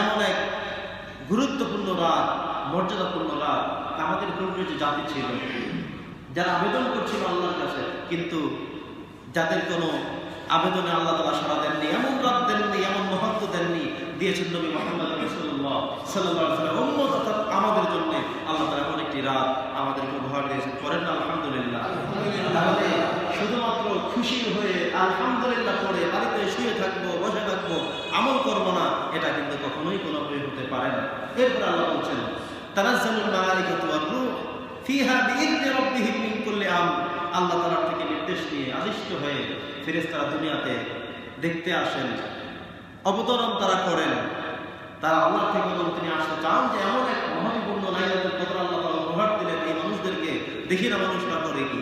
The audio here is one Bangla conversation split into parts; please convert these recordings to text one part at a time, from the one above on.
এমন এক গুরুত্বপূর্ণ রাত, মর্যাদাপূর্ণ রাত আমাদের পূর্বে যে জাতি ছিল, যারা আবেদন করছিল আল্লাহর কাছে, কিন্তু যাদের কোনো আবেদনে আল্লাহ তালা সারা দেননি, এমন রাত দেননি, এমন মহত্ব দেননি, দিয়েছেন নবী মোহাম্মদ রসুল্লাহ সাল্লাহ উম্মত অর্থাৎ আমাদের জন্য আল্লাহ তালা এমন একটি রাত আমাদেরকে উপহার দিয়েছেন। করেন না, আলহামদুলিল্লাহ। তাহলে শুধুমাত্র খুশি হয়ে আলহামদুলিল্লাহ পড়ে, বাড়িতে শুয়ে থাকব, বসে থাকব, আমল করব না এটা কিন্তু কখনোই কোনো হতে পারে এরপর আল্লাহ বলছেন ফিহা মিন কুল্লি আমর। আল্লাহ তাআলার থেকে নির্দেশ নিয়ে আদিষ্ট হয়ে ফেরেশতারা দুনিয়াতে দেখতে আসেন, অবতরণ তারা করেন। তারা আল্লাহ থেকে আসতে চান যে এমন এক কদর আল্লাহ তাআলা উপহার দিলেন এই মানুষদেরকে। দেখি না মানুষরা করে কি?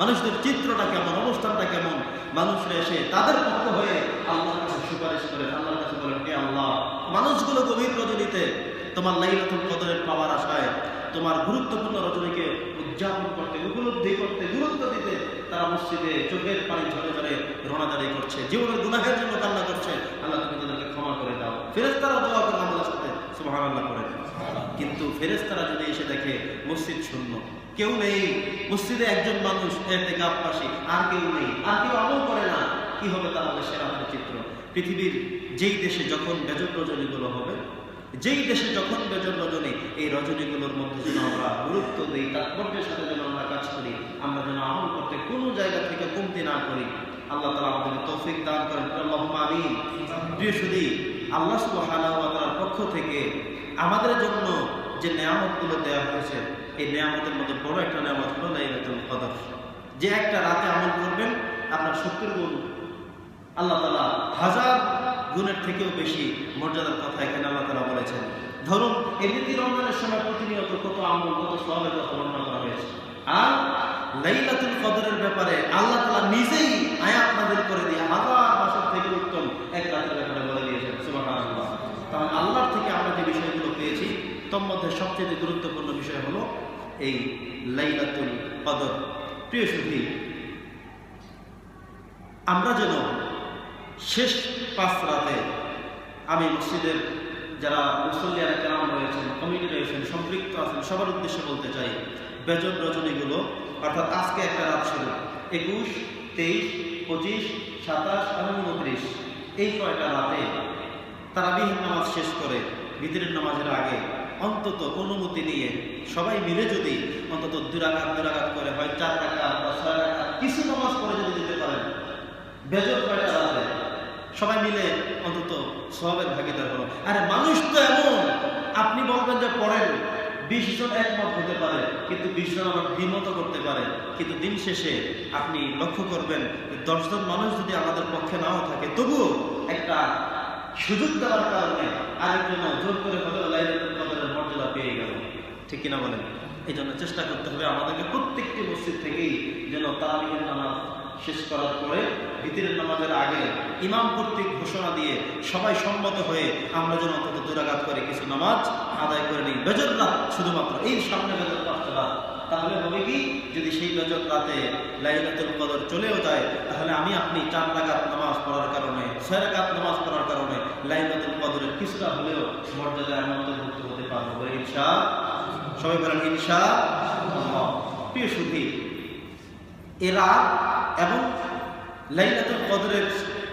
মানুষদের চিত্রটা কেমন, অবস্থানটা কেমন? মানুষরা এসে তাদের পক্ষ হয়ে আল্লাহর কাছে সুপারিশ করে আল্লাহর কাছে বলেন হে আল্লাহ মানুষগুলো গভীর রজনীতে তোমার লাইলাতুল কদরের পাওয়ার আশায়, তোমার গুরুত্বপূর্ণ রজনীকে উদযাপন করতে, উপলব্ধি করতে গুরুত্ব দিতে তারা মসজিদে চোখের পানি ঝরে ঝরে রোনাদারি করছে, জীবনের গুনাহের জন্য কান্না করছে। আল্লাহ তুমি তাদেরকে ক্ষমা করে দাও। ফেরেস্তারা দোয়া করে আমাদের সাথে, সুবহানাল্লাহ করে কিন্তু ফেরেস্তারা যদি এসে দেখে মসজিদ শূন্য, কেউ নেই। মসজিদে একজন মানুষ এতে গাপবাসী আর কেউ নেই। আর কেউ আমল করে না। কি হবে তাহলে সে চিত্র। পৃথিবীর যেই দেশে যখন বেজর রজনীগুলো হবে, যেই দেশে যখন বেজর রজনী, এই রজনীগুলোর মধ্যে যেন আমরা গুরুত্ব দিই, তাৎপর্যের সাথে যেন আমরা কাজ করি, আমরা যেন আমল করতে কোনো জায়গা থেকে কমতি না করি। আল্লাহ তালা আমাদের তৌফিক দান করেন। আল্লাহ আমিন। প্রিয় শুধু আল্লাহ সুবহানাহু পক্ষ থেকে আমাদের জন্য যে নেয়ামতগুলো দেওয়া হয়েছে, এই নেয়ামতের মধ্যে বড় একটা নেয়ামত হলো লাইলাতুল কদর। যে একটা রাতে আমল করবেন, আপনার সত্তর গুণ আল্লাহ তালা হাজার গুণের থেকেও বেশি মর্যাদার কথা এখানে আল্লাহ তালা বলেছেন। ধরুন এমনিতে রমজানের সময় প্রতিনিয়ত কত আমল, কত সবের কথা বর্ণনা করা হয়েছে। আর লাইলাতুল কদরের ব্যাপারে আল্লাহ তালা নিজেই আয়াত নাযিল করে দিয়ে হাজার মাসের থেকে উত্তম এক রাতের ব্যাপারে বলে দিয়েছেন। সুবহানাল্লাহ। তাহলে আল্লাহর থেকে আমরা যে বিষয়গুলো পেয়েছি, তোর মধ্যে সবচেয়ে গুরুত্বপূর্ণ বিষয় হলো এই লাইলাতুল কদর। প্রিয় সুধী, আমরা যেন শেষ পাঁচ রাতে আমি মসজিদের যারা মুসল্লিয়ারা কেরাম রয়েছেন কমিটি রয়েছেন, সম্পৃক্ত আছেন, সবার উদ্দেশ্যে বলতে চাই বেজন রজনীগুলো, অর্থাৎ আজকে একটা রাত ছিল একুশ, তেইশ, পঁচিশ, সাতাশ এবং উনত্রিশ। এই কয়টা রাতে তারা বিহীন নামাজ শেষ করে ভিতরের নামাজের আগে অন্তত অনুমতি নিয়ে সবাই মিলে যদি অন্তত দুরাঘাত দুরাঘাত করে হয়, চার টাকা বা ছয় টাকা কিছু নামাজ পড়ে যদি দিতে পারেন, বেজর কয়টা রাতে? সবাই মিলে অন্তত সবের ভাগিদার হলো। আরে মানুষ তো এমন, আপনি বলবেন যে পড়েন, বিশ জন একমত হতে পারে, কিন্তু বিশ জন আবার দ্বিমত করতে পারে। কিন্তু দিন শেষে আপনি লক্ষ্য করবেন দশজন মানুষ যদি আমাদের পক্ষে নাও থাকে, তবুও একটা সুযোগ দেওয়ার কারণে আরেকজন জোর করে হলেও লাইলাতুল মর্যাদা পেয়ে গেল। ঠিক কিনা বলেন? এই জন্য চেষ্টা করতে হবে আমাদেরকে প্রত্যেকটি মসজিদ থেকেই যেন তারাবিহের নামাজ শেষ করার পরে ভিতরের নামাজের আগে ইমাম কর্তৃক ঘোষণা দিয়ে সবাই সম্মত হয়ে আমরা যেন অন্তত দুরাঘাত করে কিছু নামাজ আদায় করে নিই। বেজর রাত শুধুমাত্র। এই সামনে বেজর রাত তাহলে হবে কি? যদি সেই বেজর রাতে লাইলাতুল কদর চলেও যায়, তাহলে আমি আপনি চার রাকাত নামাজ পড়ার কারণে, ছয় রাকাত নামাজ পড়ার কারণে লাইলাতুল কদরের কিছুটা হলেও মর্যাদা আমি অন্তর্ভুক্ত হতে পারব বলে ইনশা সবাই বলেন ইনশা। প্রিয় সুধী এরা এবং লাইলাতুল কদরের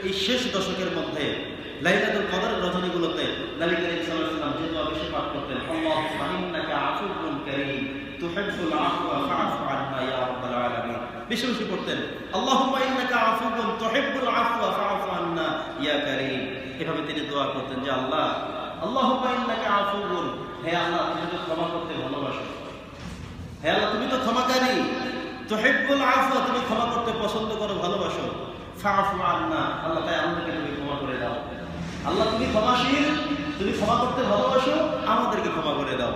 এই শেষ দশকের মধ্যে, লাইলাতুল কদরের রজনীগুলোতে নবী করিম সাল্লাল্লাহু আলাইহি ওয়াসাল্লাম যে দোয়া বেশি পাঠ করতেন আল্লাহুম্মা ইন্নাকা আফুউন কারীম, তুহিব্বুল আফওয়া, ফাআফু আন্না ইয়া রাব্বাল আলামিন। বেশি বেশি পড়তেন, আল্লাহুম্মা ইন্নাকা আফুউন, তুহিব্বুল আফওয়া, ফাআফু আন্না ইয়া কারীম। এভাবে তিনি দোয়া করতেন যে, আল্লাহ, আল্লাহুম্মা ইন্নাকা আফুউন, হে আল্লাহ, তুমি তো ক্ষমা করতে ভালোবাসো। হে আল্লাহ, তুমি তো ক্ষমাকারী। তুহিব্বুল আফওয়া, তুমি ক্ষমা করতে পছন্দ করো, ভালোবাসো। ফাআফু আন্না, আল্লাহ তাই আমাদেরকে তুমি ক্ষমা করে দাও। আল্লাহ তুমি ক্ষমাশীল, তুমি ক্ষমা করতে ভালোবাসো, আমাদেরকে ক্ষমা করে দাও।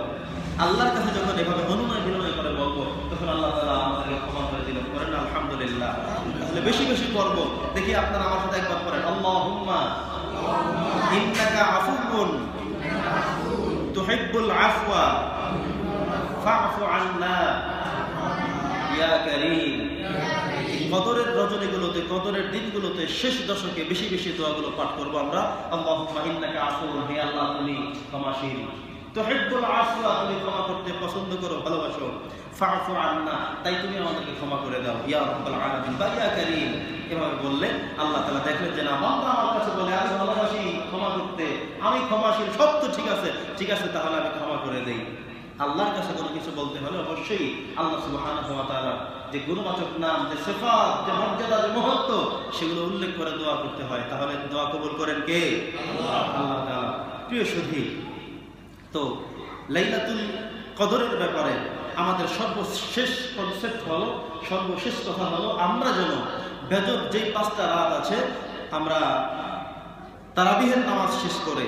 আল্লাহর কাছে যখন এভাবে অনুনয় বিনয় করে বলব, তখন আল্লাহ তাআলা আমাদেরকে ক্ষমা করে দিল করেন, আলহামদুলিল্লাহ। তাহলে বেশি বেশি করব দেখি আপনারা আমার সাথে একবার করেন আল্লাহুম্মা, ইন্নাকা আফুউন তুহিব্বুল আফওয়া, ফাআফু আন্না। কদরের রজনীগুলোতে, কদরের দিনগুলোতে শেষ দশকে বেশি বেশি দোয়াগুলো পাঠ করব আমরা। আফুউন, হে আল্লাহ তুমি ক্ষমাশীল। তুমি ক্ষমা করতে পছন্দ করো, ভালোবাসো। আন্না, তাই তুমি আমাদেরকে ক্ষমা করে দাও। ইয়া আলামিন, বা ইয়া কারীম। এভাবে বললে আল্লাহ তাআলা দেখলেন যে না, বান্দা আমার কাছে বলে, আমি ভালোবাসি, ক্ষমা করতে। আমি ক্ষমাশীল, সব তো ঠিক আছে। ঠিক আছে, তাহলে আমি ক্ষমা করে দেই। আল্লাহর কাছে কোনো কিছু বলতে হলে অবশ্যই আল্লাহ তাআলা যে গুণবাচক নাম যে সিফাত যে মর্যাদা যে মহত্ব সেগুলো উল্লেখ করে দোয়া করতে হয়। তাহলে দোয়া কবুল করেন কে? আল্লাহ। আল্লাহ প্রিয় সুধী তো লাইলাতুল কদরের ব্যাপারে আমাদের সর্বশেষ কনসেপ্ট হলো সর্বশেষ কথা হলো আমরা যেন বেজর যেই পাঁচটা রাত আছে আমরা তারাবিহের নামাজ শেষ করে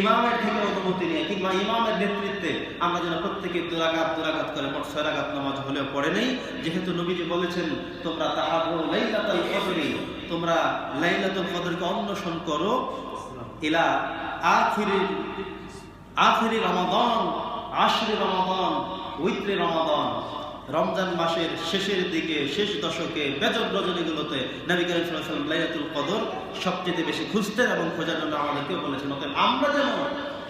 ইমামের থেকে অনুমতি নিয়ে কিংবা ইমামের নেতৃত্বে আমরা যেন প্রত্যেকে দুরাগাত দুরাগাত করে মোট ছয় নামাজ হলেও পড়ে নেই। যেহেতু নবীজি বলেছেন, তোমরা তাহাবু তোমরা লাইলাতুল কদরকে অন্বেষণ করো ইলা আখিরির আখিরি রমাদান, আশরি রমাদান, উইত্রে রমাদান। রমজান মাসের শেষের দিকে, শেষ দশকে বেজর রজনীগুলোতে নবী করিম আলাইহি লাইলাতুল কদর সবচেয়ে বেশি খুঁজতেন এবং খোঁজার জন্য আমাদেরকেও বলেছেন অতএব আমরা যেন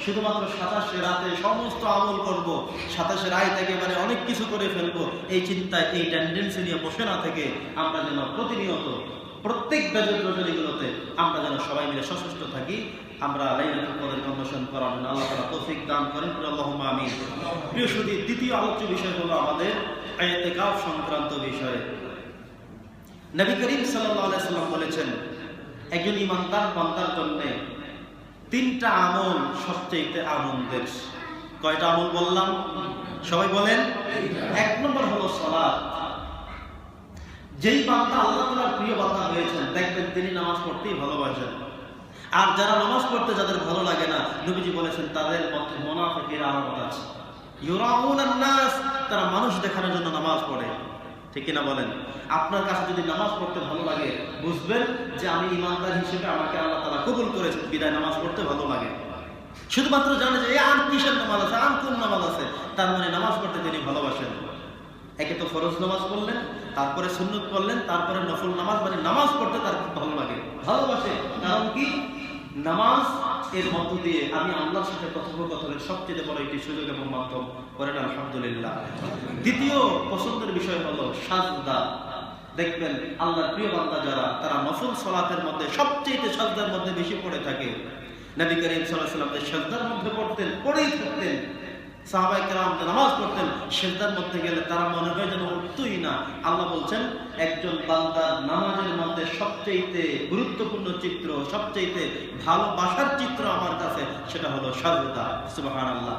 শুধুমাত্র সাতাশে রাতে সমস্ত আমল করব সাতাশের আয় একেবারে অনেক কিছু করে ফেলব, এই চিন্তায়, এই টেন্ডেন্সি নিয়ে বসে না থেকে আমরা যেন প্রতিনিয়ত প্রত্যেক বেজর রজনীগুলোতে আমরা যেন সবাই মিলে সচেষ্ট থাকি, আমরা লাইলাতুল কদরকে অন্বেষণ করার জন্য আল্লাহ তাআলা তৌফিক দান করেন। আল্লাহুম্মা আমিন। প্রিয় সুধী, দ্বিতীয় আলোচ্য বিষয় হলো আমাদের ইতিকাফ সংক্রান্ত বিষয়। নবী করিম সাল্লাম বলেছেন, একজন ইমানদার বান্দার জন্য তিনটা আমল সবচেয়ে আনন্দের কয়টা আমল বললাম? সবাই বলেন, এক নম্বর হলো সালাত। যেই বান্দা আল্লাহ তাআলার প্রিয় বান্দা হয়েছেন, দেখবেন তিনি নামাজ পড়তেই ভালোবাসেন। আর যারা নামাজ পড়তে যাদের ভালো লাগে না, নবীজি বলেছেন, তাদের মধ্যে মোনাফিকের আলামত আছে। তারা মানুষ দেখানোর জন্য নামাজ পড়ে। ঠিক কিনা বলেন? আপনার কাছে যদি নামাজ পড়তে ভালো লাগে, বুঝবেন যে আমি ইমানদার হিসেবে আমাকে আল্লাহ তাআলা কবুল করেছেন, বিদায় নামাজ পড়তে ভালো লাগে। শুধুমাত্র জানে যে আম কিসের নামাজ আছে? আম কোন নামাজ আছে? তার মানে নামাজ পড়তে তিনি ভালোবাসেন। একে তো ফরজ নামাজ পড়লেন তারপরে সুন্নত পড়লেন তারপরে নফল নামাজ মানে নামাজ পড়তে তার ভালো লাগে। ভালোবাসে। কারণ কি? নামাজ এর মধ্য দিয়ে আমি আল্লাহর সাথে কথোপকথনের সবচেয়ে বড় একটি সুযোগ এবং মাধ্যম করেন আলহামদুলিল্লাহ। দ্বিতীয় পছন্দের বিষয় হলো সাজদা। দেখবেন আল্লাহর প্রিয় বান্দা যারা, তারা নফল সলাতের মধ্যে সবচেয়ে সাজদার মধ্যে বেশি পড়ে থাকে। নবী করিম সাল্লাহ সাল্লাম সাজদার মধ্যে পড়তেন, পড়েই থাকতেন। গেলে তারা মনে যেন না। আল্লাহ বলছেন, একজন নামাজের মধ্যে গুরুত্বপূর্ণ চিত্র ভালোবাসার চিত্র আমার কাছে, সেটা হলো সাজদা সুবহানাল্লাহ।